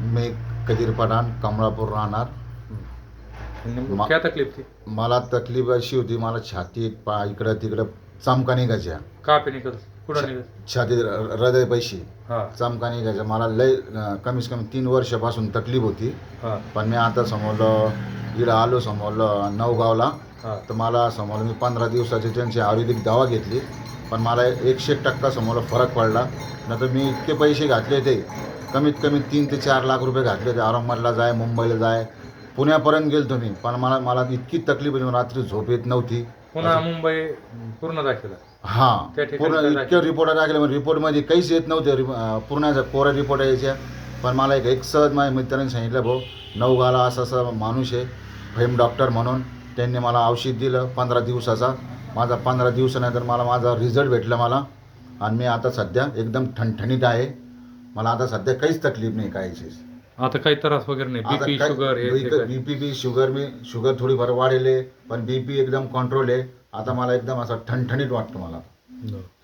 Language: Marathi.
मैं कदीर पठाण कमळापूर राहणार. नेमकं मा- क्या तकलीफ थी? मला तकलीफ अशी होती मला छातीत पा इकडं तिकडं चमका निघायच्या. कहाँ पे निकल कुठं निकल छातीत र- हृदय पैशी हा. चमका निघायच्या. मला लय अं, कमीत कमी तीन वर्षापासून तकलीफ होती. हा. पण मी आता समोरलं इकडं आलो समोरलं नवगावला. तर मला समोर मी पंधरा दिवसाची त्यांची आयुर्वेदिक दवा घेतली पण मला एकशे एक टक्का समोर फरक पडला. नाही तर मी इतके पैसे घातले होते कमीत कमी तीन ते चार लाख रुपये घातले होते. औरंगाबादला जाय मुंबईला जाय पुण्यापर्यंत गेलो तुम्ही पण मला मला इतकी तकलीफ होती रात्री झोप येत नव्हती. पुन्हा मुंबई पूर्ण दाखवला. हां पूर्ण इतके रिपोर्ट टाकले रिपोर्टमध्ये काहीच येत नव्हते. पूर्ण कोऱ्या रिपोर्ट यायच्या. पण मला एक एक सहज माझ्या मित्रांनी सांगितलं भाऊ नवगाला असं असं माणूस आहे. फेम डॉक्टर म्हणून त्यांनी मला औषध दिलं पंधरा दिवसाचा. माझा पंधरा दिवसानंतर मला माझा रिझल्ट भेटला मला. आणि मी आता सध्या एकदम ठणठणीत आहे. मला आता सध्या काहीच तकलीफ नाही काहीची. आता काही त्रास वगैरे नाही. आता बीपी काय- शुगर हे ते बीपी काय? बीपी बी शुगर मी शुगर थोडीफार वाढेल आहे, पण बीपी एकदम कंट्रोल आहे. आता मला एकदम असं ठणठणीत वाटतं मला. बरं.